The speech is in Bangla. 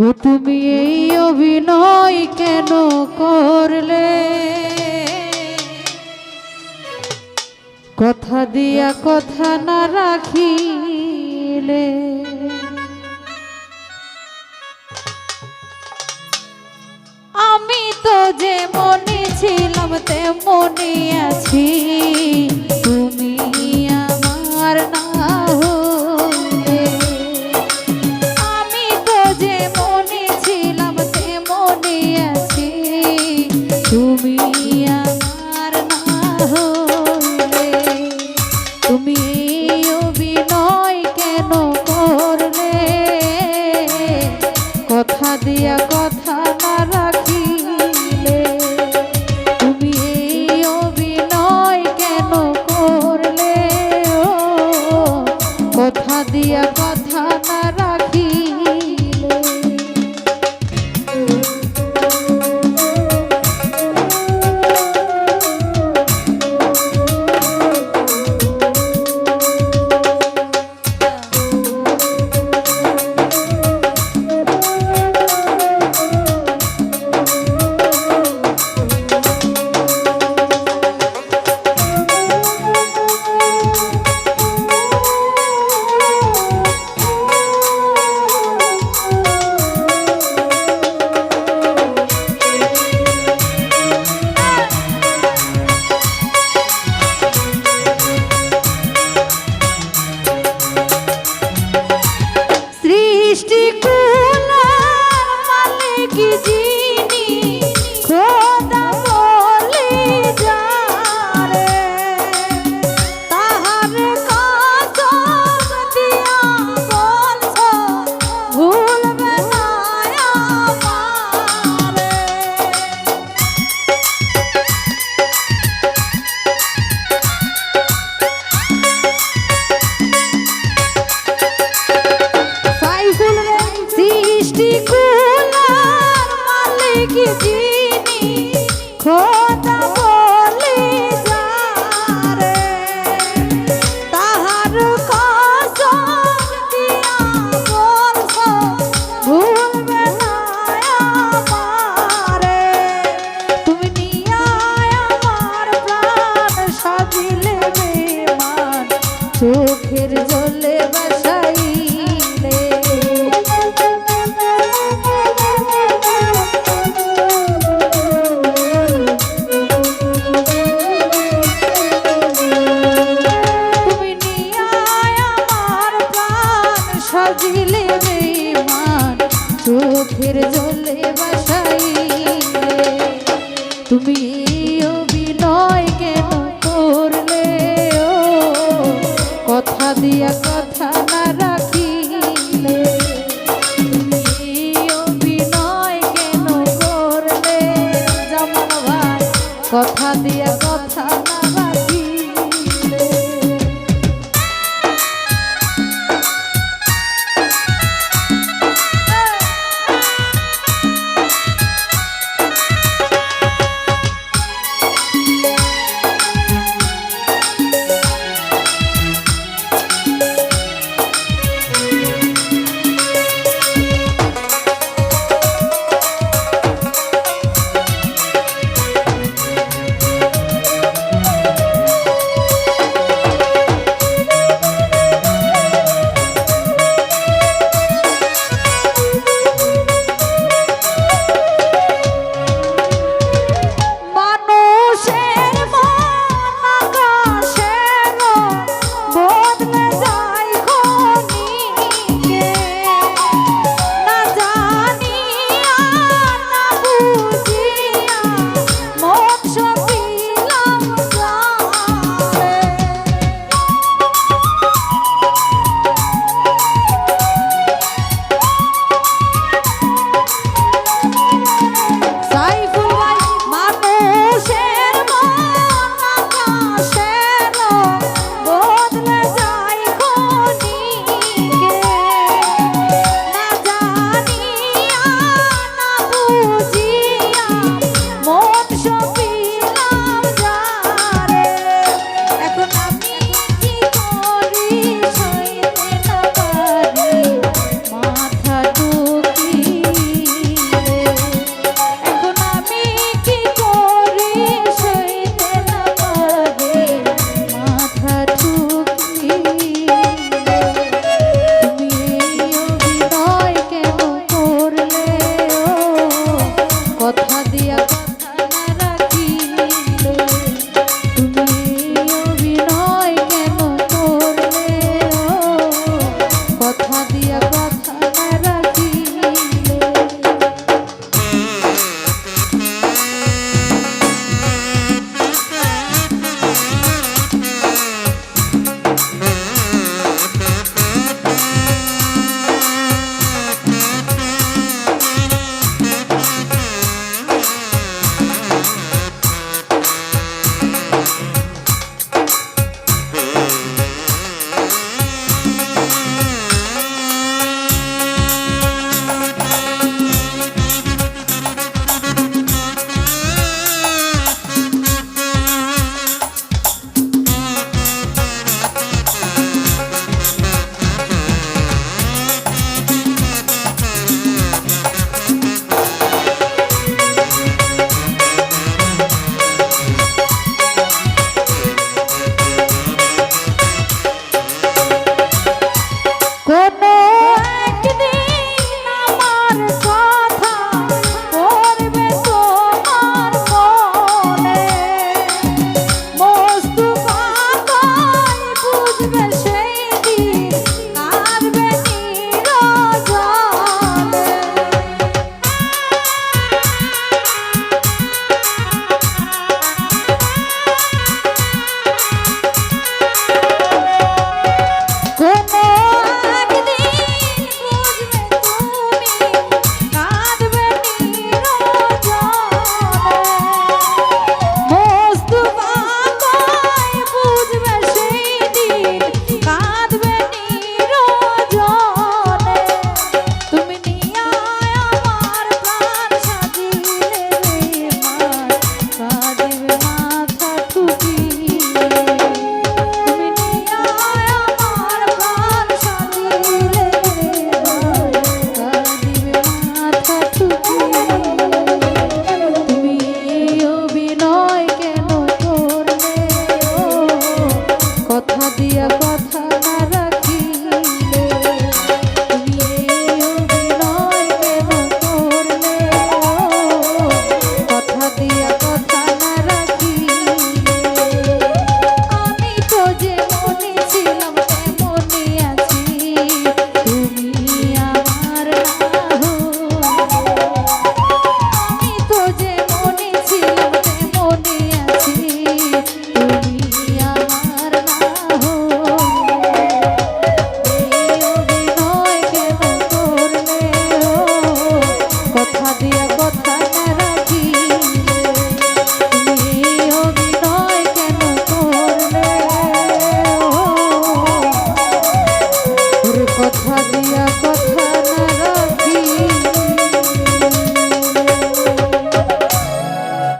ও তুমি এই অভিনয় কেন করলে? কথা দিয়া কথা না রাখিলে। আমি তো যে মনে ছিলাম তেমনি আছি। চোখের জলে বাসাইলে। তুমি নিয়ায় আমার প্রাণ সাজিলে বেমান চোখের জলে বাসাইলে। তুমি দিয়া কত